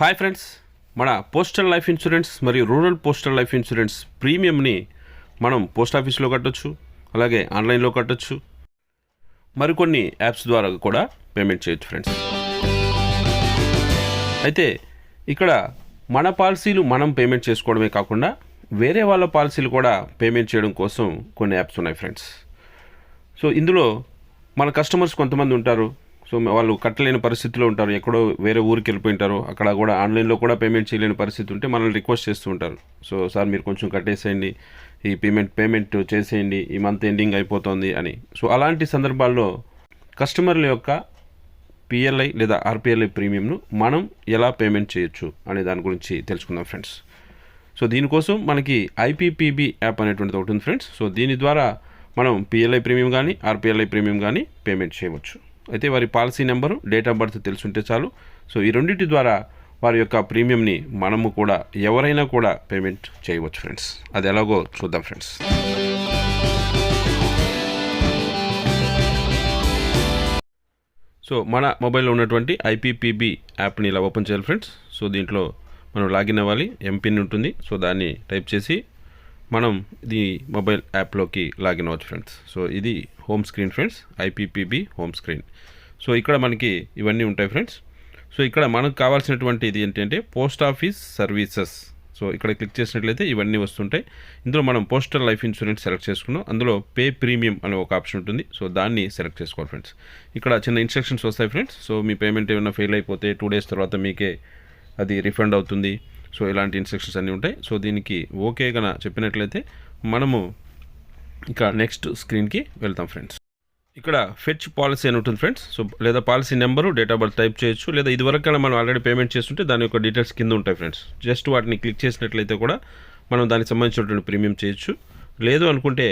Hi friends. మన postal life insurance మరియు rural postal life insurance ప్రీమియంని మనం పోస్ట్ ఆఫీస్లో కట్టొచ్చు అలాగే ఆన్లైన్లో కట్టొచ్చు. మరికొన్ని యాప్స్ ద్వారా కూడా పేమెంట్ చేయొచ్చు ఫ్రెండ్స్. అయితే ఇక్కడ మన పాలసీలు మనం పేమెంట్ చేసుకోవడమే కాకుండా వేరే వాళ్ళ పాలసీలు కూడా పేమెంట్ చేయడం కోసం కొన్ని యాప్స్ ఉన్నాయి ఫ్రెండ్స్. సో ఇందులో మన కస్టమర్స్ కొంతమంది ఉంటారు. సో వాళ్ళు కట్టలేని పరిస్థితిలో ఉంటారు. ఎక్కడో వేరే ఊరికి వెళ్ళిపోయింటారు. అక్కడ కూడా ఆన్లైన్లో కూడా పేమెంట్ చేయలేని పరిస్థితి ఉంటే మనల్ని రిక్వెస్ట్ చేస్తూ ఉంటారు. సో సార్ మీరు కొంచెం కట్టేసేయండి. ఈ పేమెంట్ పేమెంట్ చేసేయండి. ఈ మంత్ ఎండింగ్ అయిపోతుంది అని. సో అలాంటి సందర్భాల్లో కస్టమర్ల యొక్క పిఎల్ఐ లేదా ఆర్పిఎల్ఐ ప్రీమియంను మనం ఎలా పేమెంట్ చేయొచ్చు అనే దాని గురించి తెలుసుకుందాం ఫ్రెండ్స్. సో దీనికోసం మనకి ఐపీపీబీ యాప్ అనేటువంటిది ఒకటి ఉంది ఫ్రెండ్స్. సో దీని ద్వారా మనం పిఎల్ఐ ప్రీమియం కానీ ఆర్పిఎల్ఐ ప్రీమియం కానీ పేమెంట్ చేయవచ్చు. అయితే వారి policy number date of birth తెలుసుంటే చాలు. సో ఈ రెండింటి ద్వారా వారి యొక్క ప్రీమియంని మనము కూడా ఎవరైనా కూడా పేమెంట్ చేయవచ్చు ఫ్రెండ్స్. అది ఎలాగో చూద్దాం ఫ్రెండ్స్. సో మన మొబైల్లో ఉన్నటువంటి ఐపీపీబీ యాప్ని ఇలా ఓపెన్ చేయాలి ఫ్రెండ్స్. సో దీంట్లో మనం లాగిన్ అవ్వాలి. ఎంపిన్ ఉంటుంది. సో దాన్ని టైప్ చేసి మనం ఇది మొబైల్ యాప్లోకి లాగిన్ అవ్వచ్చు ఫ్రెండ్స్ సో ఇది home screen friends IPPB home screen so ఇక్కడ మనకి ఇవన్నీ ఉంటాయి ఫ్రెండ్స్ సో ఇక్కడ మనకు కావాల్సినటువంటి ఇది ఏంటంటే పోస్ట్ ఆఫీస్ సర్వీసెస్ సో ఇక్కడ క్లిక్ చేసినట్లయితే ఇవన్నీ వస్తుంటాయి. ఇందులో మనం పోస్టల్ లైఫ్ ఇన్సూరెన్స్ సెలెక్ట్ చేసుకున్నాం. అందులో పే ప్రీమియం అనే ఒక ఆప్షన్ ఉంటుంది. సో దాన్ని సెలెక్ట్ చేసుకోవాలి ఫ్రెండ్స్ ఇక్కడ చిన్న ఇన్స్ట్రక్షన్స్ వస్తాయి ఫ్రెండ్స్ సో మీ పేమెంట్ ఏమైనా ఫెయిల్ అయిపోతే టూ డేస్ తర్వాత మీకే అది రిఫండ్ అవుతుంది. సో ఇలాంటి ఇన్స్ట్రక్షన్స్ అన్నీ ఉంటాయి. సో దీనికి ఓకే కన చెప్పినట్లయితే మనము ఇక నెక్స్ట్ స్క్రీన్కి వెళ్తాం ఫ్రెండ్స్ ఇక్కడ ఫెచ్ పాలసీ అని ఉంటుంది ఫ్రెండ్స్ సో లేదా policy number date of birth type చేయొచ్చు. లేదా ఇదివరకు మనం ఆల్రెడీ పేమెంట్ చేస్తుంటే దాని యొక్క డీటెయిల్స్ కింద ఉంటాయి ఫ్రెండ్స్ జస్ట్ వాటిని క్లిక్ చేసినట్లయితే కూడా మనం దానికి సంబంధించినటువంటి ప్రీమియం చేయొచ్చు. లేదు అనుకుంటే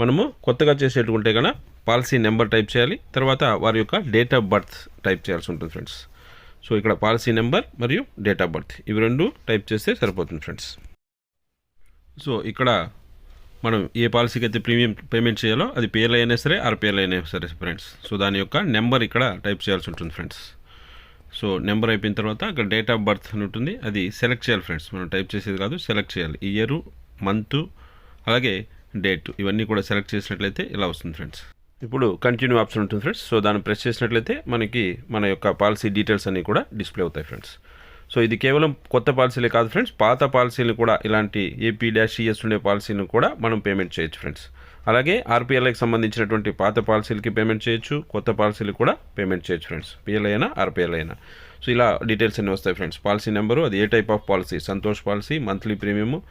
మనము కొత్తగా చేసేటుకుంటే కనుక పాలసీ నెంబర్ టైప్ చేయాలి. తర్వాత వారి యొక్క డేట్ ఆఫ్ బర్త్ టైప్ చేయాల్సి ఉంటుంది ఫ్రెండ్స్ సో ఇక్కడ పాలసీ నెంబర్ మరియు డేట్ ఆఫ్ బర్త్ ఇవి రెండు టైప్ చేస్తే సరిపోతుంది ఫ్రెండ్స్. సో ఇక్కడ మనం ఏ పాలసీకి అయితే ప్రీమియం పేమెంట్ చేయాలో అది పిఎల్ఐ అయినా సరే ఆర్పిఎల్ఐ అయినా సరే ఫ్రెండ్స్. సో దాని యొక్క నెంబర్ ఇక్కడ టైప్ చేయాల్సి ఉంటుంది ఫ్రెండ్స్. సో నెంబర్ అయిపోయిన తర్వాత అక్కడ డేట్ ఆఫ్ బర్త్ అని ఉంటుంది అది సెలెక్ట్ చేయాలి ఫ్రెండ్స్. మనం టైప్ చేసేది కాదు సెలెక్ట్ చేయాలి. ఇయర్ మంత్ అలాగే డేట్ ఇవన్నీ కూడా సెలెక్ట్ చేసినట్లయితే ఇలా వస్తుంది ఫ్రెండ్స్. ఇప్పుడు కంటిన్యూ ఆప్షన్ ఉంటుంది ఫ్రెండ్స్ సో దాన్ని ప్రెస్ చేసినట్లయితే మనకి మన యొక్క పాలసీ డీటెయిల్స్ అన్నీ కూడా డిస్ప్లే అవుతాయి ఫ్రెండ్స్ సో ఇది కేవలం కొత్త పాలసీలే కాదు ఫ్రెండ్స్ పాత పాలసీలు కూడా ఇలాంటి ఏపీ డాష్ ఈఎస్ ఉండే పాలసీలను కూడా మనం పేమెంట్ చేయొచ్చు ఫ్రెండ్స్ అలాగే ఆర్పిఎల్ఐకి సంబంధించినటువంటి పాత పాలసీలకి పేమెంట్ చేయొచ్చు. కొత్త పాలసీలకు కూడా పేమెంట్ చేయొచ్చు ఫ్రెండ్స్ పిఎల్ఐ అయినా ఆర్పిఎల్ఐ అయినా. సో ఇలా డీటెయిల్స్ అన్నీ వస్తాయి ఫ్రెండ్స్ పాలసీ నెంబరు అది ఏ type of policy Santosh policy monthly premium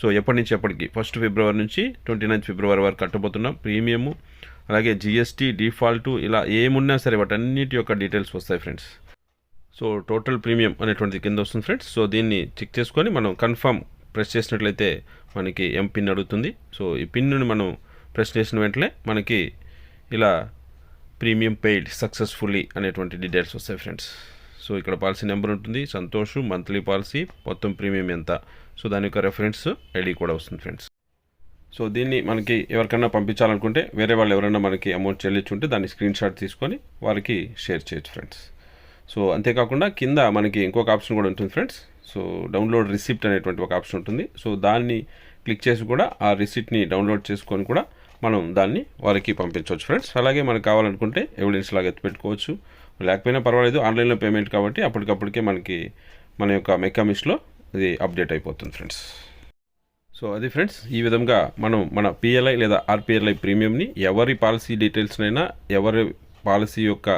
so ఎప్పటి నుంచి ఎప్పటికి? ఫస్ట్ ఫిబ్రవరి నుంచి ట్వంటీ నైన్త్ ఫిబ్రవరి వరకు కట్టబోతున్నాం. ప్రీమియము అలాగే జిఎస్టీ డిఫాల్ట్ ఇలా ఏమున్నా సరే వాటన్నిటి యొక్క డీటెయిల్స్ వస్తాయి ఫ్రెండ్స్ సో టోటల్ ప్రీమియం అనేటువంటిది కింద వస్తుంది ఫ్రెండ్స్ సో దీన్ని చెక్ చేసుకొని మనం కన్ఫర్మ్ ప్రెస్ చేసినట్లయితే మనకి ఎం పిన్ అడుగుతుంది. సో ఈ పిన్ను మనం ప్రెస్ చేసిన వెంటనే మనకి ఇలా ప్రీమియం పెయిడ్ సక్సెస్ఫుల్లీ అనేటువంటి డీటెయిల్స్ వస్తాయి ఫ్రెండ్స్ సో ఇక్కడ పాలసీ నెంబర్ ఉంటుంది. సంతోష్ మంత్లీ పాలసీ మొత్తం ప్రీమియం ఎంత? సో దాని యొక్క రెఫరెన్స్ ఐడి కూడా వస్తుంది ఫ్రెండ్స్ సో దీన్ని మనకి ఎవరికైనా పంపించాలనుకుంటే వేరే వాళ్ళు ఎవరైనా మనకి అమౌంట్ చెల్లించుంటే దాన్ని స్క్రీన్ షాట్ తీసుకొని వారికి షేర్ చేయొచ్చు ఫ్రెండ్స్ సో అంతేకాకుండా కింద మనకి ఇంకొక ఆప్షన్ కూడా ఉంటుంది ఫ్రెండ్స్ సో డౌన్లోడ్ రిసిప్ట్ అనేటువంటి ఒక ఆప్షన్ ఉంటుంది. సో దాన్ని క్లిక్ చేసి కూడా ఆ రిసిప్ట్ని డౌన్లోడ్ చేసుకొని కూడా మనం దాన్ని వారికి పంపించవచ్చు ఫ్రెండ్స్ అలాగే మనకు కావాలనుకుంటే ఎవిడెన్స్ లాగా ఎత్తి పెట్టుకోవచ్చు లేకపోయినా పర్వాలేదు ఆన్లైన్లో పేమెంట్ కాబట్టి అప్పటికప్పటికే మనకి మన యొక్క మెకామిస్లో ఇది అప్డేట్ అయిపోతుంది ఫ్రెండ్స్ సో అది ఫ్రెండ్స్ ఈ విధంగా మనం మన పిఎల్ఐ లేదా ఆర్పిఎల్ఐ ప్రీమియంని ఎవరి పాలసీ డీటెయిల్స్నైనా ఎవరి పాలసీ యొక్క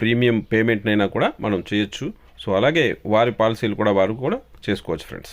ప్రీమియం పేమెంట్నైనా కూడా మనం చేయొచ్చు. సో అలాగే వారి పాలసీలు కూడా వారు కూడా చేసుకోవచ్చు ఫ్రెండ్స్